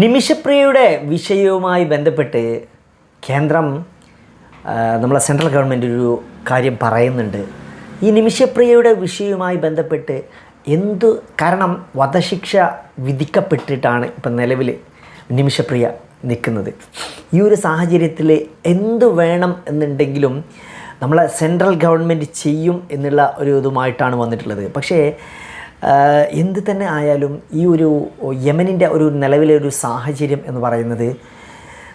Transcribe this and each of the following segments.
നിമിഷപ്രിയയുടെ വിഷയവുമായി ബന്ധപ്പെട്ട് കേന്ദ്രം നമ്മളെ സെൻട്രൽ ഗവൺമെന്റ് ഒരു കാര്യം പറയുന്നുണ്ട്. ഈ നിമിഷപ്രിയയുടെ വിഷയവുമായി ബന്ധപ്പെട്ട് എന്തു കാരണം വധശിക്ഷ വിധിക്കപ്പെട്ടിട്ടാണ് ഇപ്പം നിലവിൽ നിമിഷപ്രിയ നിൽക്കുന്നത്? ഈ ഒരു സാഹചര്യത്തിൽ എന്തു വേണം എന്നുണ്ടെങ്കിലും നമ്മളെ സെൻട്രൽ ഗവൺമെന്റ് ചെയ്യും എന്നുള്ള ഒരു ഇതുമായിട്ടാണ് വന്നിട്ടുള്ളത്. പക്ഷേ എന്ത് തന്നെ ആയാലും ഈ ഒരു യമനിന്റെ ഒരു നിലവിലെ ഒരു സാഹചര്യം എന്ന് പറയുന്നത്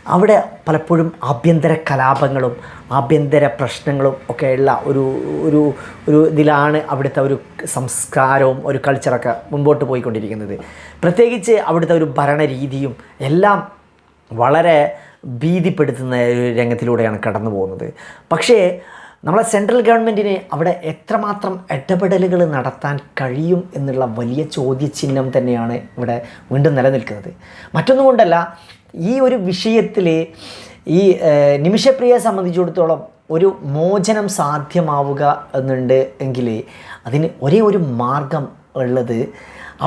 അവിടെ പലപ്പോഴും ആഭ്യന്തര കലാപങ്ങളും ആഭ്യന്തര പ്രശ്നങ്ങളും ഒക്കെയുള്ള ഒരു ഒരു ഒരു ഇതിലാണ് അവിടുത്തെ ഒരു സംസ്കാരവും ഒരു കൾച്ചറൊക്കെ മുമ്പോട്ട് പോയിക്കൊണ്ടിരിക്കുന്നത്. പ്രത്യേകിച്ച് അവിടുത്തെ ഒരു ഭരണരീതിയും എല്ലാം വളരെ ഭീതിപ്പെടുത്തുന്ന ഒരു രംഗത്തിലൂടെയാണ് കടന്നു പോകുന്നത് പക്ഷേ നമ്മളെ സെൻട്രൽ ഗവൺമെന്റിന് അവിടെ എത്രമാത്രം ഇടപെടലുകൾ നടത്താൻ കഴിയും എന്നുള്ള വലിയ ചോദ്യചിഹ്നം തന്നെയാണ് ഇവിടെ വീണ്ടും നിലനിൽക്കുന്നത്. മറ്റൊന്നും കൊണ്ടല്ല ഈ ഒരു വിഷയത്തിൽ ഈ നിമിഷപ്രിയയെ സംബന്ധിച്ചിടത്തോളം ഒരു മോചനം സാധ്യമാവുക എന്നുണ്ട് എങ്കിൽ അതിന് ഒരേ ഒരു മാർഗം ഉള്ളത്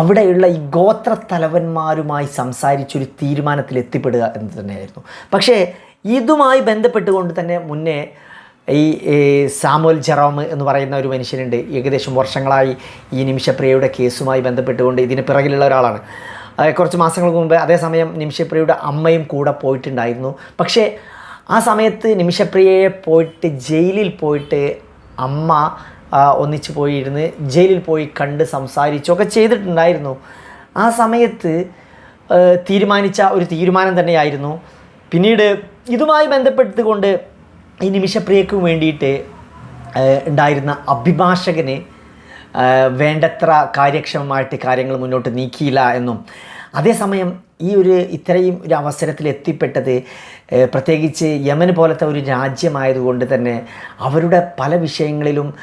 അവിടെയുള്ള ഈ ഗോത്ര തലവന്മാരുമായി സംസാരിച്ചൊരു തീരുമാനത്തിൽ എത്തിപ്പെടുക എന്ന് തന്നെയായിരുന്നു. പക്ഷേ ഇതുമായി ബന്ധപ്പെട്ടുകൊണ്ട് തന്നെ മുന്നേ ഈ സാമുൽ ജെറോം എന്ന് പറയുന്ന ഒരു മനുഷ്യനുണ്ട്. ഏകദേശം വർഷങ്ങളായി ഈ നിമിഷപ്രിയയുടെ കേസുമായി ബന്ധപ്പെട്ടുകൊണ്ട് ഇതിന് പിറകിലുള്ള ഒരാളാണ്. കുറച്ച് മാസങ്ങൾക്ക് മുമ്പ് അതേസമയം നിമിഷപ്രിയയുടെ അമ്മയും കൂടെ പോയിട്ടുണ്ടായിരുന്നു. പക്ഷേ ആ സമയത്ത് നിമിഷപ്രിയയെ പോയിട്ട് ജയിലിൽ പോയിട്ട് അമ്മ ഒന്നിച്ചു ഒന്നിച്ച് പോയിരുന്ന് ജയിലിൽ പോയി കണ്ട് സംസാരിച്ചൊക്കെ ചെയ്തിട്ടുണ്ടായിരുന്നു. ആ സമയത്ത് തീരുമാനിച്ച ഒരു തീരുമാനം തന്നെയായിരുന്നു. പിന്നീട് ഇതുമായി ബന്ധപ്പെട്ടുകൊണ്ട് ഈ നിമിഷപ്രിയക്ക് വേണ്ടിയിട്ട് ഉണ്ടായിരുന്ന അഭിഭാഷകനെ വേണ്ടത്ര കാര്യക്ഷമമായിട്ട് കാര്യങ്ങൾ മുന്നോട്ട് നീക്കിയില്ല എന്നും. അതേസമയം ഈ ഒരു ഇത്രയും ഒരു അവസരത്തിൽ എത്തിപ്പെട്ടത് പ്രത്യേകിച്ച് യമൻ പോലത്തെ ഒരു രാജ്യമായതുകൊണ്ട് തന്നെ അവരുടെ പല വിഷയങ്ങളിലും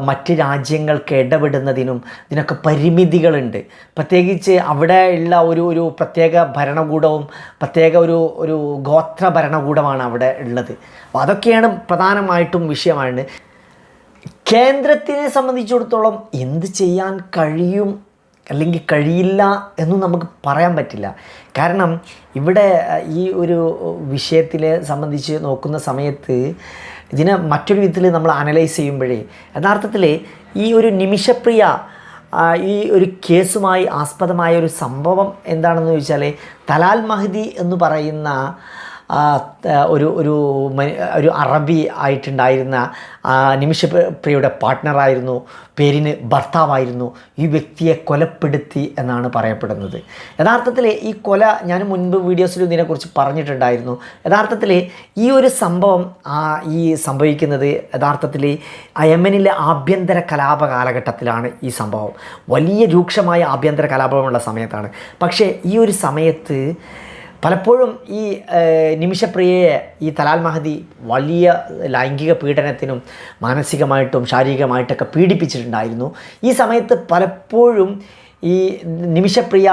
മറ്റ് രാജ്യങ്ങൾക്ക് ഇടപെടുന്നതിനും ഇതിനൊക്കെ പരിമിതികളുണ്ട്. പ്രത്യേകിച്ച് അവിടെ ഉള്ള ഒരു ഒരു പ്രത്യേക ഭരണകൂടവും പ്രത്യേക ഒരു ഒരു ഗോത്ര ഭരണകൂടമാണ് അവിടെ ഉള്ളത്. അപ്പോൾ അതൊക്കെയാണ് പ്രധാനമായിട്ടും വിഷയമാണ് കേന്ദ്രത്തിനെ സംബന്ധിച്ചിടത്തോളം എന്ത് ചെയ്യാൻ കഴിയും അല്ലെങ്കിൽ കഴിയില്ല എന്നും നമുക്ക് പറയാൻ പറ്റില്ല. കാരണം ഇവിടെ ഈ ഒരു വിഷയത്തിനെ സംബന്ധിച്ച് നോക്കുന്ന സമയത്ത് ഇതിനെ മറ്റൊരു വിധത്തിൽ നമ്മൾ അനലൈസ് ചെയ്യുമ്പോഴേ യഥാർത്ഥത്തിൽ ഈ ഒരു നിമിഷപ്രിയ ഈ ഒരു കേസുമായി ആസ്പദമായ ഒരു സംഭവം എന്താണെന്ന് ചോദിച്ചാൽ തലാൽ മഹദി എന്ന് പറയുന്ന ഒരു ഒരു ഒരു അറബി ആയിട്ടുണ്ടായിരുന്ന നിമിഷപ്രിയയുടെ പാർട്ട്ണറായിരുന്നു പേരിന് ഭർത്താവായിരുന്നു ഈ വ്യക്തിയെ കൊലപ്പെടുത്തി എന്നാണ് പറയപ്പെടുന്നത്. യഥാർത്ഥത്തിൽ ഈ കൊല ഞാൻ മുൻപ് വീഡിയോസിൽ ഇതിനെക്കുറിച്ച് പറഞ്ഞിട്ടുണ്ടായിരുന്നു. യഥാർത്ഥത്തിൽ ഈ ഒരു സംഭവം ഈ സംഭവിക്കുന്നത് യഥാർത്ഥത്തിൽ യമനിലെ ആഭ്യന്തര കലാപ കാലഘട്ടത്തിലാണ് ഈ സംഭവം. വലിയ രൂക്ഷമായ ആഭ്യന്തര കലാപമുള്ള സമയത്താണ്. പക്ഷേ ഈ ഒരു സമയത്ത് പലപ്പോഴും ഈ നിമിഷപ്രിയയെ ഈ തലാൽ മഹദി വലിയ ലൈംഗിക പീഡനത്തിനും മാനസികമായിട്ടും ശാരീരികമായിട്ടൊക്കെ പീഡിപ്പിച്ചിട്ടുണ്ടായിരുന്നു. ഈ സമയത്ത് പലപ്പോഴും ഈ നിമിഷപ്രിയ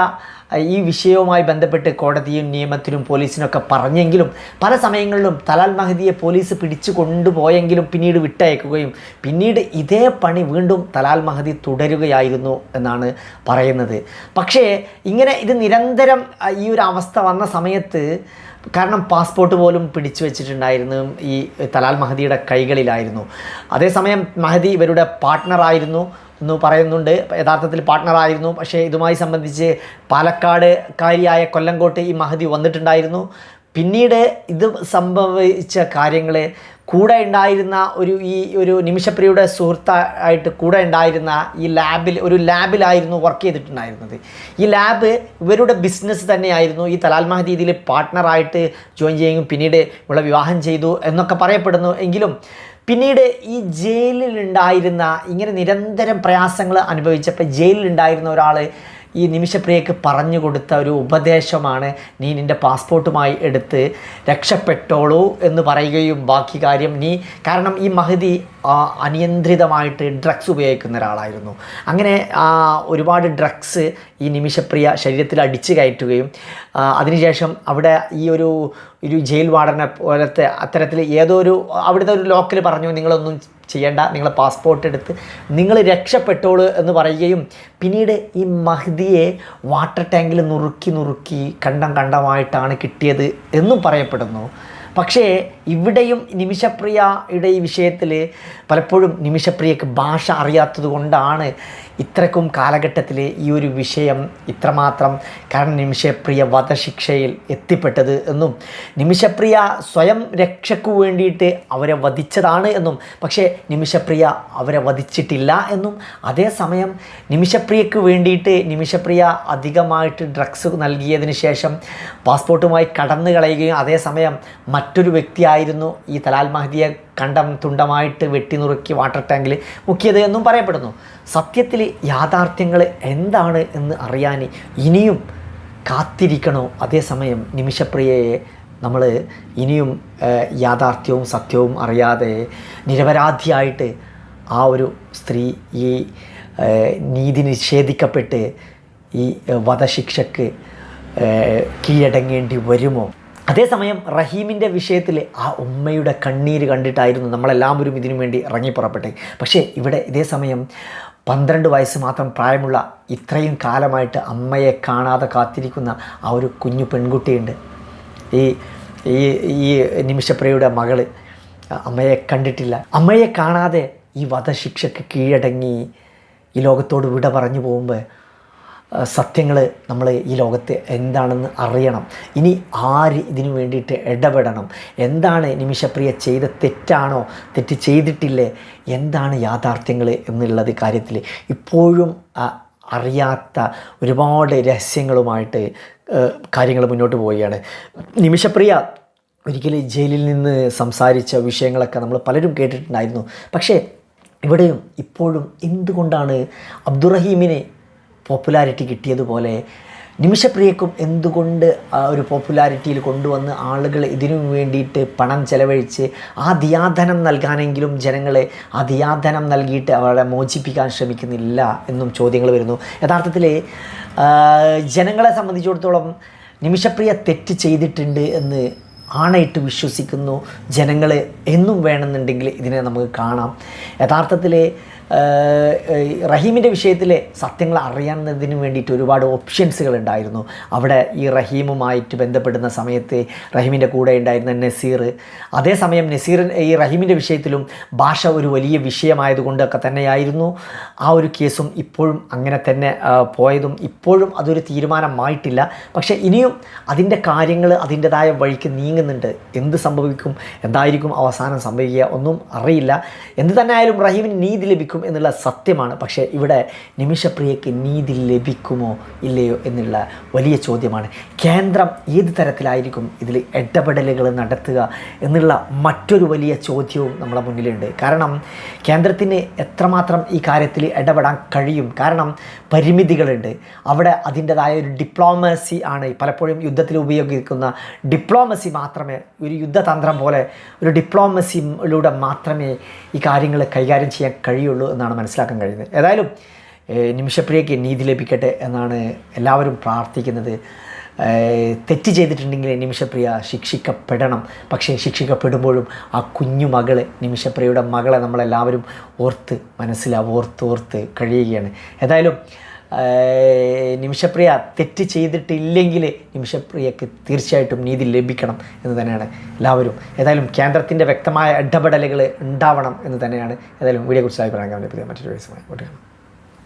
ഈ വിഷയവുമായി ബന്ധപ്പെട്ട് കോടതിയും നിയമത്തിലും പോലീസിനൊക്കെ പറഞ്ഞെങ്കിലും പല സമയങ്ങളിലും തലാൽ മഹദിയെ പോലീസ് പിടിച്ചു കൊണ്ടുപോയെങ്കിലും പിന്നീട് വിട്ടയക്കുകയും പിന്നീട് ഇതേ പണി വീണ്ടും തലാൽ മഹദി തുടരുകയായിരുന്നു എന്നാണ് പറയുന്നത്. പക്ഷേ ഇങ്ങനെ ഇത് നിരന്തരം ഈ ഒരു അവസ്ഥ വന്ന സമയത്ത് കാരണം പാസ്പോർട്ട് പോലും പിടിച്ചു വെച്ചിട്ടുണ്ടായിരുന്നു ഈ തലാൽ മഹദിയുടെ കൈകളിലായിരുന്നു. അതേസമയം മഹദി ഇവരുടെ പാർട്ട്ണറായിരുന്നു. എന്ന് പറയുന്നുണ്ട്. യഥാർത്ഥത്തിൽ പാർട്ട്ണറായിരുന്നു പക്ഷേ ഇതുമായി സംബന്ധിച്ച് പാലക്കാട് കാരിയായ കൊല്ലങ്കോട്ട് ഈ മഹതി വന്നിട്ടുണ്ടായിരുന്നു. പിന്നീട് ഇത് സംഭവിച്ച കാര്യങ്ങൾ കൂടെ ഉണ്ടായിരുന്ന ഒരു ഈ ഒരു നിമിഷപ്രിയുടെ സുഹൃത്തായിട്ട് കൂടെ ഉണ്ടായിരുന്ന ഈ ലാബിൽ ഒരു ലാബിലായിരുന്നു വർക്ക് ചെയ്തിട്ടുണ്ടായിരുന്നത്. ഈ ലാബ് ഇവരുടെ ബിസിനസ് തന്നെയായിരുന്നു. ഈ തലാൽ മഹദി ഇതിൽ പാർട്ട്ണറായിട്ട് ജോയിൻ ചെയ്യുകയും പിന്നീട് ഇവിടെ വിവാഹം ചെയ്തു എന്നൊക്കെ പറയപ്പെടുന്നു. എങ്കിലും പിന്നീട് ഈ ജയിലിലുണ്ടായിരുന്ന ഇങ്ങനെ നിരന്തരം പ്രയാസങ്ങൾ അനുഭവിച്ചപ്പോൾ ജയിലിലുണ്ടായിരുന്ന ഒരാൾ ഈ നിമിഷപ്രിയക്ക് പറഞ്ഞു കൊടുത്ത ഒരു ഉപദേശമാണ് നീ നിന്റെ പാസ്പോർട്ടുമായി എടുത്ത് രക്ഷപ്പെട്ടോളൂ എന്ന് പറയുകയും ബാക്കി കാര്യം. നീ കാരണം ഈ മഹദി ആ, അനിയന്ത്രിതമായിട്ട് ഡ്രഗ്സ് ഉപയോഗിക്കുന്ന ഒരാളായിരുന്നു. അങ്ങനെ ഒരുപാട് ഡ്രഗ്സ് ഈ നിമിഷപ്രിയ ശരീരത്തിൽ അടിച്ചു കയറ്റുകയും അതിനുശേഷം അവിടെ ഈ ഒരു ഒരു ജയിൽ വാർഡനെ പോലത്തെ അത്തരത്തിൽ ഏതോ ഒരു അവിടുത്തെ ഒരു ലോക്കൽ പറഞ്ഞു നിങ്ങളൊന്നും ചെയ്യേണ്ട നിങ്ങളെ പാസ്പോർട്ട് എടുത്ത് നിങ്ങൾ രക്ഷപ്പെട്ടോളൂ എന്ന് പറയുകയും പിന്നീട് ഈ മഹ്ദിയെ വാട്ടർ ടാങ്കിൽ നുറുക്കി നുറുക്കി കണ്ടം കണ്ടമായിട്ടാണ് കിട്ടിയത് എന്നും പറയപ്പെടുന്നു. പക്ഷേ ഇവിടെയും നിമിഷപ്രിയയുടെ ഈ വിഷയത്തിൽ പലപ്പോഴും നിമിഷപ്രിയക്ക് ഭാഷ അറിയാത്തത് കൊണ്ടാണ് ഇത്രക്കും കാലഘട്ടത്തിൽ ഈ ഒരു വിഷയം ഇത്രമാത്രം കാരണം നിമിഷപ്രിയ വധശിക്ഷയിൽ എത്തിപ്പെട്ടത് എന്നും നിമിഷപ്രിയ സ്വയം രക്ഷയ്ക്കു വേണ്ടിയിട്ട് അവരെ വധിച്ചതാണ് എന്നും പക്ഷേ നിമിഷപ്രിയ അവരെ വധിച്ചിട്ടില്ല എന്നും അതേസമയം നിമിഷപ്രിയക്ക് വേണ്ടിയിട്ട് നിമിഷപ്രിയ അധികമായിട്ട് ഡ്രഗ്സ് നൽകിയതിന് ശേഷം പാസ്പോർട്ടുമായി കടന്നു കളയുകയും അതേസമയം മറ്റൊരു വ്യക്തിയായിരുന്നു ഈ തലാൽ മഹദിയെ കണ്ടം തുണ്ടമായിട്ട് വെട്ടിനുറുക്കി വാട്ടർ ടാങ്കിൽ മുക്കിയത് എന്നും പറയപ്പെടുന്നു. സത്യത്തിൽ യാഥാർത്ഥ്യങ്ങൾ എന്താണ് എന്ന് അറിയാൻ ഇനിയും കാത്തിരിക്കണോ? അതേസമയം നിമിഷപ്രിയയെ നമ്മൾ ഇനിയും യാഥാർത്ഥ്യവും സത്യവും അറിയാതെ നിരപരാധിയായിട്ട് ആ ഒരു സ്ത്രീ ഈ നീതി നിഷേധിക്കപ്പെട്ട് ഈ വധശിക്ഷക്ക് കീഴടങ്ങേണ്ടി വരുമോ? അതേസമയം റഹീമിന്റെ വിഷയത്തിൽ ആ ഉമ്മയുടെ കണ്ണീര് കണ്ടിട്ടായിരുന്നു നമ്മളെല്ലാവരും ഇതിനു വേണ്ടി ഇറങ്ങിപ്പുറപ്പെട്ടെ. പക്ഷേ ഇവിടെ ഇതേ സമയം പന്ത്രണ്ട് വയസ്സ് മാത്രം പ്രായമുള്ള ഇത്രയും കാലമായിട്ട് അമ്മയെ കാണാതെ കാത്തിരിക്കുന്ന ആ ഒരു കുഞ്ഞു പെൺകുട്ടിയുണ്ട്. ഈ ഈ ഈ നിമിഷപ്രിയയുടെ മകൾ അമ്മയെ കണ്ടിട്ടില്ല. അമ്മയെ കാണാതെ ഈ വധശിക്ഷയ്ക്ക് കീഴടങ്ങി ഈ ലോകത്തോട് വിട പറഞ്ഞു പോകുമ്പോൾ സത്യങ്ങൾ നമ്മൾ ഈ ലോകത്ത് എന്താണെന്ന് അറിയണം. ഇനി ആര് ഇതിനു വേണ്ടിയിട്ട് ഇടപെടണം? എന്താണ് നിമിഷപ്രിയ ചെയ്ത തെറ്റാണോ? തെറ്റ് ചെയ്തിട്ടില്ലേ? എന്താണ് യാഥാർത്ഥ്യങ്ങൾ എന്നുള്ളത് കാര്യത്തിൽ ഇപ്പോഴും അറിയാത്ത ഒരുപാട് രഹസ്യങ്ങളുമായിട്ട് കാര്യങ്ങൾ മുന്നോട്ട് പോവുകയാണ്. നിമിഷപ്രിയ ഒരിക്കലും ജയിലിൽ നിന്ന് സംസാരിച്ച വിഷയങ്ങളൊക്കെ നമ്മൾ പലരും കേട്ടിട്ടുണ്ടായിരുന്നു. പക്ഷേ ഇവിടെയും ഇപ്പോഴും എന്തുകൊണ്ടാണ് അബ്ദുറഹീമിനെ പോപ്പുലാരിറ്റി കിട്ടിയതുപോലെ നിമിഷപ്രിയക്കും എന്തുകൊണ്ട് ആ ഒരു പോപ്പുലാരിറ്റിയിൽ കൊണ്ടുവന്ന് ആളുകൾ ഇതിനു വേണ്ടിയിട്ട് പണം ചെലവഴിച്ച് ആ ദിയാധനം നൽകാനെങ്കിലും ജനങ്ങളെ ആ ദിയാധനം നൽകിയിട്ട് അവരെ മോചിപ്പിക്കാൻ ശ്രമിക്കുന്നില്ല എന്നും ചോദ്യങ്ങൾ വരുന്നു. യഥാർത്ഥത്തിൽ ജനങ്ങളെ സംബന്ധിച്ചിടത്തോളം നിമിഷപ്രിയ തെറ്റ് ചെയ്തിട്ടുണ്ട് എന്ന് ആണയിട്ട് വിശ്വസിക്കുന്നു ജനങ്ങൾ എന്നും വേണമെന്നുണ്ടെങ്കിൽ ഇതിനെ നമുക്ക് കാണാം. യഥാർത്ഥത്തിൽ റഹീമിന്റെ വിഷയത്തിലെ സത്യങ്ങൾ അറിയാവുന്നതിന് വേണ്ടിയിട്ട് ഒരുപാട് ഓപ്ഷൻസുകൾ ഉണ്ടായിരുന്നു അവിടെ ഈ റഹീമുമായിട്ട് ബന്ധപ്പെടുന്ന സമയത്ത് റഹീമിന്റെ കൂടെ ഉണ്ടായിരുന്ന നസീർ അതേസമയം നസീർ ഈ റഹീമിന്റെ വിഷയത്തിലും ഭാഷ ഒരു വലിയ വിഷയമായതുകൊണ്ടൊക്കെ തന്നെയായിരുന്നു. ആ ഒരു കേസും ഇപ്പോഴും അങ്ങനെ തന്നെ പോയതും ഇപ്പോഴും അതൊരു തീരുമാനമായിട്ടില്ല. പക്ഷേ ഇനിയും അതിന്റെ കാര്യങ്ങൾ അതിന്റെതായ വഴിക്ക് നീങ്ങുന്നുണ്ട്. എന്ത് സംഭവിക്കും എന്തായിരിക്കും അവസാനം സംഭവിക്കുക ഒന്നും അറിയില്ല. എന്ത് തന്നെ ആയാലും റഹീമിന് നീതി ലഭിക്കും എന്നുള്ള സത്യമാണ്. പക്ഷേ ഇവിടെ നിമിഷപ്രിയയ്ക്ക് നീതി ലഭിക്കുമോ ഇല്ലയോ എന്നുള്ള വലിയ ചോദ്യമാണ്. കേന്ദ്രം ഏത് തരത്തിലായിരിക്കും ഇതിൽ ഇടപെടലുകൾ നടത്തുക എന്നുള്ള മറ്റൊരു വലിയ ചോദ്യവും നമ്മുടെ മുന്നിലുണ്ട്. കാരണം കേന്ദ്രത്തിന് എത്രമാത്രം ഈ കാര്യത്തിൽ ഇടപെടാൻ കഴിയും? കാരണം പരിമിതികളുണ്ട്. അവിടെ അതിന്റെതായ ഒരു ഡിപ്ലോമസി ആണ്. പലപ്പോഴും യുദ്ധത്തിൽ ഉപയോഗിക്കുന്ന ഡിപ്ലോമസി മാത്രമേ ഒരു യുദ്ധതന്ത്രം പോലെ ഒരു ഡിപ്ലോമസിയിലൂടെ മാത്രമേ ഈ കാര്യങ്ങൾ കൈകാര്യം ചെയ്യാൻ കഴിയുള്ളൂ. എന്നാണ് മനസ്സിലാക്കാൻ കഴിയുന്നത്. ഏതായാലും നിമിഷപ്രിയയ്ക്ക് നീതി ലഭിക്കട്ടെ എന്നാണ് എല്ലാവരും പ്രാർത്ഥിക്കുന്നത്. തെറ്റ് ചെയ്തിട്ടുണ്ടെങ്കിൽ നിമിഷപ്രിയ ശിക്ഷിക്കപ്പെടണം. പക്ഷേ ശിക്ഷിക്കപ്പെടുമ്പോഴും ആ കുഞ്ഞു മകളെ നിമിഷപ്രിയയുടെ മകളെ നമ്മളെല്ലാവരും ഓർത്ത് മനസ്സിലാവും ഓർത്ത് ഓർത്ത് കഴിയുകയാണ്. ഏതായാലും നിമിഷപ്രിയ തെറ്റ് ചെയ്തിട്ടില്ലെങ്കിൽ നിമിഷപ്രിയക്ക് തീർച്ചയായിട്ടും നീതി ലഭിക്കണം എന്ന് തന്നെയാണ് എല്ലാവരും. ഏതായാലും കേന്ദ്രത്തിന്റെ വ്യക്തമായ ഇടപെടലുകൾ ഉണ്ടാവണം എന്ന് തന്നെയാണ്. ഏതായാലും വീഡിയോ കുറിച്ച് അഭിപ്രായം മറ്റൊരു ദിവസമായി.